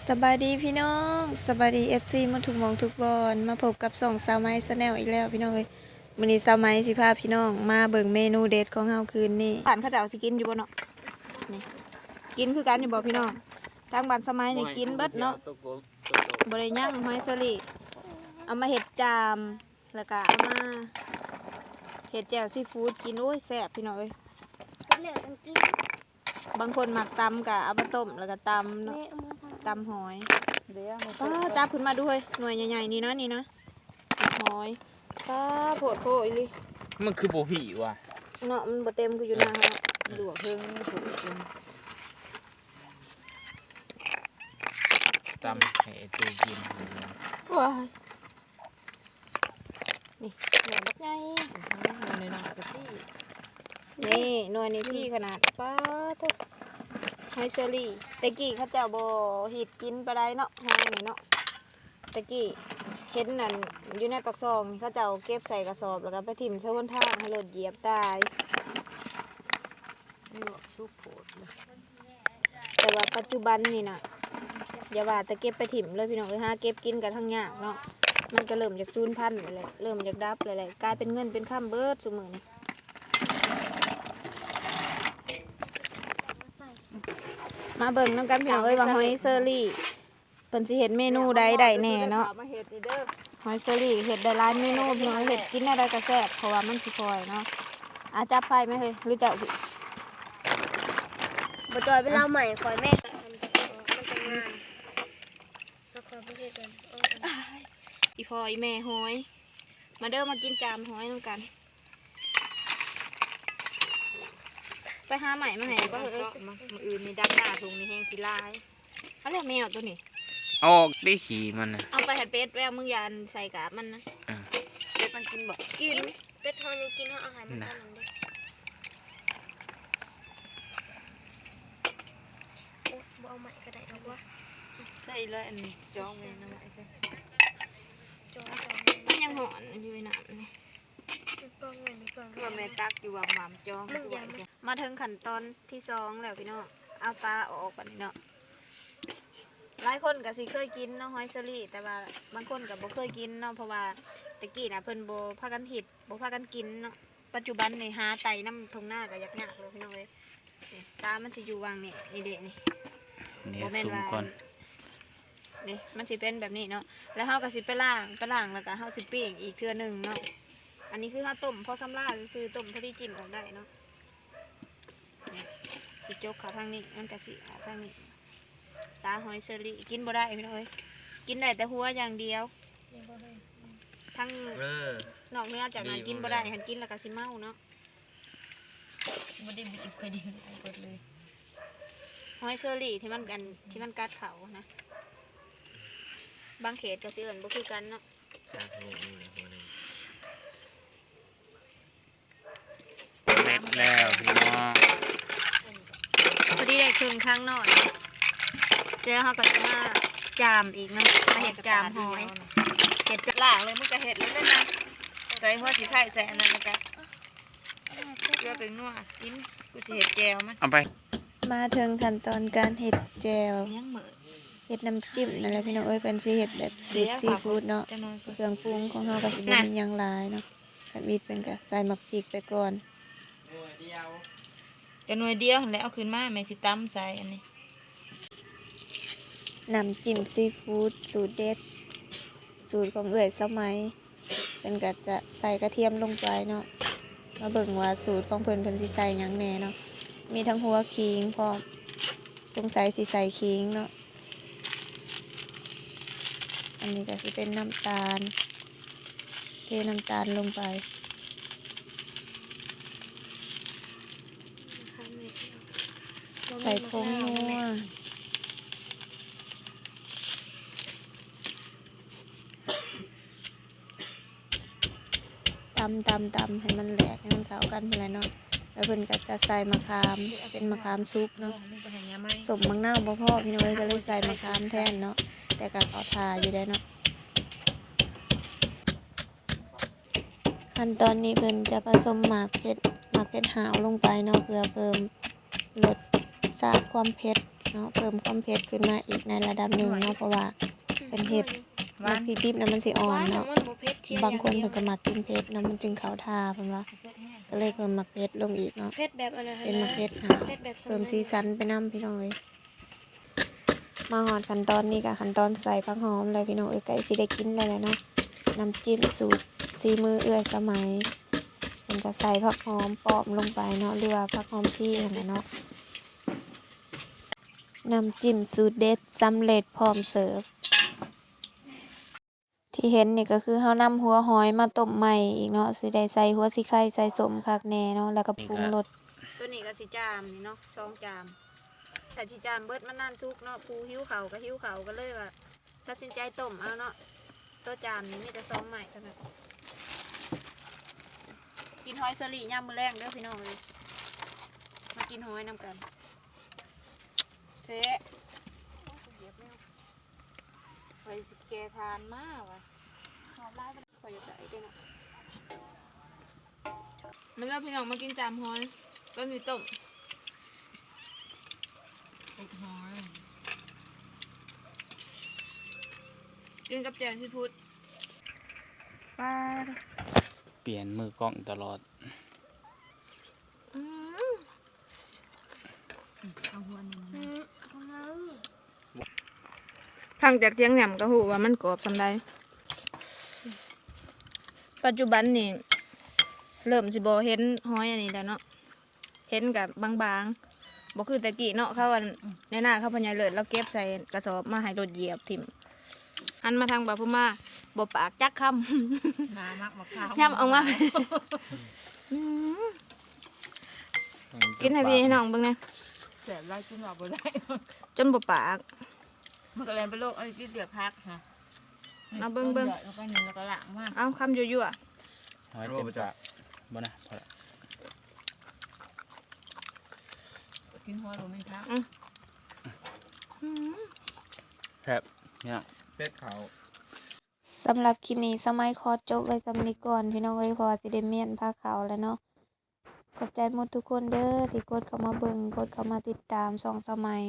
สบายดีพี่น้องสบายดีเอฟซีมาถูกหมองทุกบอลมาพบกับส่องสาวไม้สแนลอีกแล้วพี่น้องเอ้ยวันนี้สาวไม้สิพาพี่น้อง มาเบิ่งเมนูเด็ดของเฮาคืนนี้ผ่านเขาจะเอาสิกินอยู่บ่เนาะนี่กินคือกันอยู่บ่พี่น้องทางบ้านสมัยนี่กินเบิดเนาะบ่ได้ย่างหอยสลิดเอามาเฮ็ดจามแล้วก็เอามาเฮ็ดแจ่วซีฟู้ดกินโอ้ยแซ่บพี่น้องเอ้ยเหลือกันกินบางคนมักตำก็เอามาต้มแล้วก็ตำเนาะ แม่เอามาทำตำหอยเดี๋ยวมาป้าจับขึ้นมาดูเฮ้ยหน่วยใหญ่ๆนี่นะนี่นะหอยป้าโผดโผอีหลิมันคือโบผีว่ะเนาะมันบ่เต็มคืออยู่นะฮะลวกเพิ่งถูกจนตำให้ตูกินว้ายนี่หน่วยบักใหญ่มันในหน้ากะทินี่หน่วยนี่พี่ขนาดป้าทุก หอยเชอรี่ตะกี้เขาเจ้าโบหิดกินไปได้เนาะหอยนี่เนาะตะกี้เห็นนั่นอยู่ในปักซองนี่เขาเจ้าเก็บใส่กระสอบแล้วก็ไปถิ่มเชบนทางให้รถเหยียบตายลวกชุบโผดเลยแต่ว่าปัจจุบันนี่นะอย่าว่าแต่เก็บไปถิ่มเลยพี่น้องเอ้ยฮะเก็บกินกันทั้งยากเนาะมันก็เริ่มจากซูนพันธุ์เลยเริ่มจากดับเลยกลายเป็นเงินเป็นข้ามเบิร์ดสมือนี่ มาใส่ มาเบิ่งน้ำกันพี่น้องเอ้ยว่าหอยเซอรี่เพิ่นสิเห็ดเมนูใดใดแน่เนาะมาเฮ็ดนี่เด้อหอยเซอรี่เห็ดได้หลายเมนูพี่น้องเอ้ยเห็ดกินอะไรก็แซ่บเพราะว่ามันสิคอยเนาะอาจับไฟไหมเฮ้ยหรือเจ้าสิบจอยเป็นเราใหม่คอยแม่มันจะมันจะงามเราคอยไปเฮ็ดกันเอากันอีพออีแม่หอย มาเด้อมากินจามหอยน้ำกัน ไปหาใหม่มาให้ก็เออมันอื่นนี่ดักหน้าถุงนี่แห้งสิลายเขาเรียกแมวตัวนี้ออกได้ขี่มันนะเอาไปให้เป็ดแววมึงยานใส่กาบมันนะเป็ดมันกินบ่กินเป็ดทองยังกินเอาอาหารมันทำมันดิโอ้บ่เอาใหม่ก็ได้หรอกวะใส่เลยอันจองไว้น้ำไม้ใส่จอยจอยมันยังหอนอยู่ในน้ำนี่ป้องเงินป้องเพื่อแม่ตักอยู่ว่าหม่ำจ้องมึงอย่า มามาถึงขั้นตอนที่สองแล้วพี่น้องเอาตาออกปันนี้เนาะหลายคนก็สิเคยกินเนาะหอยสลีแต่ว่าบางคนก็บ่เคยกินเนาะเพราะว่าตะกี้น่ะเพิ่นบ่พากันเฮ็ดบ่พากันกินเนาะปัจจุบันนี่หาไตน้ำทงหน้าก็ยากยากเลยพี่น้องเอ้ยนี่ตามันสิอยู่วางนี่นี่เด้นี่เนี่บ่ยแม่นสูงว่าก่อนนี่มันสิเป็นแบบนี้เนาะแล้วเฮาก็สิไปล้างไปล้างแล้วก็เฮาสิปิ้งอีกเทื่อหนึงเนาะอันนี้คือเฮาต้มพอสำลาซื่อๆต้มพอดีจิ้มออกได้เนาะนี่ สิจกเขาทางนี้มันก็สิออกทางนี้ ตาหอยเชอรี่กินบ่ได้พี่น้องเอ้ยกินได้แต่หัวอย่างเดียวทั้งเออนอกเหนื้อจากนั้นกินบ่ได้หันกินแล้วก็สิเมาเนาะบ่ได้บีบเคยดิ้งไอ้เบิดเลยหอยเชอรี่ที่มันกันที่มันกัดเขานะ บางเขตก็สิเอิ้นบ่คือกันเนาะเม็ดแล้วพี่น้องพอดีได้ค รึ่งครั้งหน่อยเดี๋ยวเขาก็จะมาจามอีกเนาะมาเห็ดจามหอยเห็ดจะล่างเลยมึงก็เฮ็ดเลยนะใส่หัวสิไข่ใส่อันนั้นแล้วก็เกลือเป็นนัวกินกูสิเฮ็ดแก้วมันเอาไป มาถึงขั้นตอนการเห็ดแจวยังเหมือเห็ดน้ำจิ้มนั่นแหละพี่น้องเอ้ยเป็นสิเห็ดแบบสูตรซีฟู้ดเนาะจะนอนก่อนเครื่องปรุงของเขาก็สิบ่มีหยังหลายเนาะแต่มีเป็นก็ใส่หมักพริกไปก่อน จะหน่วยเดียวแล้วเอาขึ้นมาแม่สิตำใส่อันนี้น้ำจิ้มซีฟู้ดสูตรเด็ด สูตรของเอื่อยสมัยเป็นก็จะใส่กระเทียมลงไปเนาะมาเบิ่งว่าสูตรของเพิ่นเพิ่นสิใส่หยังแน่เนาะมีทั้งหัวขิงพร้อมสงสัยสิใส่ขิงเนาะอันนี้ก็สิเป็นน้ำตาล เทน้ำตาลลงไป ใส่ผงนัวตำตำตำให้มันแหลกให้มันเข้ากันไปเลยเนาะแล้วเพิ่นก็จะใส่มะขามเป็นมะขามซุกเนาะสมมังนาบ่พ่อพี่น้อยก็เลยใส่มะขามแทนเนาะแต่ก็ขอทาอยู่ได้เนาะขั้นตอนนี้เพิ่นจะผสมหมากเผ็ดหมากเผ็ดหาวลงไปเนาะเพื่อเพิ่มรส ชาติความเผ็ดเนาะเพิ่มความเผ็ดขึ้นมาอีกในระดับหนึ่งเนาะเพราะว่าเป็นเห็ดหวามันกดิบๆนะมันสิอ่อนเนาะมันบ่เผ็ดเที่ยบางคนอย่เพิ่นก็มักกินเผ็ดเนาะมันจึงเข้าท่าเพิ่นว่าก็เลยเพิ่มมักเผ็ดลงอีกเนาะเผ็ดแบบอันนั้นเป็นมักเผ็ดนะหาเผ็ดแบบเพิ่มสีสันไปนํพี่น้องเอ้ยมาหอดขั้นตอนนี้ก็ขั้นตอนใส่ผักหอมเลยพี่น้องเอ้ยไก่สิได้กินแล้วแหละเนาะน้ำจิ้มสูตรซีมือเอื้อยสมัยเพิ่นก็ใส่ผักหอมปอมลงไปเนาะหรือว่าผักหอมชี้หั่นแหละเนาะ น้ำจิ้มสูตรเด็ดสำเร็จพร้อมเสิร์ฟ ที่เห็นนี่ก็คือเฮานำหัวหอยมาต้มใหม่อีกเนาะสิได้ใส่หัวสิไข่ใส่สมคักแน่เนาะแล้วก็ปรุงรสตัวนี้ก็สิจามนี่เนาะสองจามแต่สิจามเบิดมันนานสุกเนาะปูหิ้วเขาก็หิ้วเขาก็เลยว่าตัดสินใจต้มเอาเนาะตัวจามนี่มีแต่สองใหม่เท่านั้นกินหอยสลียามมือแรงเด้อพี่น้องเลยมากินหอยนํกัน เจ๊ไปสิแกทานมากว่ะหอมร้ายมันข่อยจะใส่ด้วยเนาะมันก็พี่น้องมากินจามฮอยก็มีต้มหอยกินกับแจงที่พุดปลาเปลี่ยนมือกล้องตลอด อืมอืมเอามา พังจากเทียงแหนมก็หูว่ามันกรอบสำได้ปัจจุบันนี่เริ่มสิบเห็นห้อยอันนี้แล้วเนาะเห็นกับบางๆบ่คือตะกี้เนาะเขากันในหน้าเขาพญายเลิศแล้วเก็บใส่กระสอบมาให้รถเหยียบถิ่มอันมาทางบาพุมาบ่ปากจักคำน้ำมักมะพร้าวย่ำออกมาอืมกินให้พี่ให้น้องเบิ่งนะแสบไล่กินหลับบ่ได้จนบ่ปาก มันก็เลยเป็นโรคไอ้ที่เดือดพักค่ะเอาเบิ่งเบิ่งแล้วก็หนึ่งแล้วก็หลังมากเอาคำยั่วหอยเต็มปากบ่นะพอละกินหัวผมเป็นพักแซ่บเนี่ยเป็ดเขา สำหรับคลิปนี้สมัยขอจบไว้สำนี้ก่อน พี่น้องเอ้ยเพอสิได้เมียนพาเขาวแล้วเนาะขอบใจหมดทุกคนเด้อที่กดเข้ามาเบิ่งกดเข้ามาติดตามช่องสมัย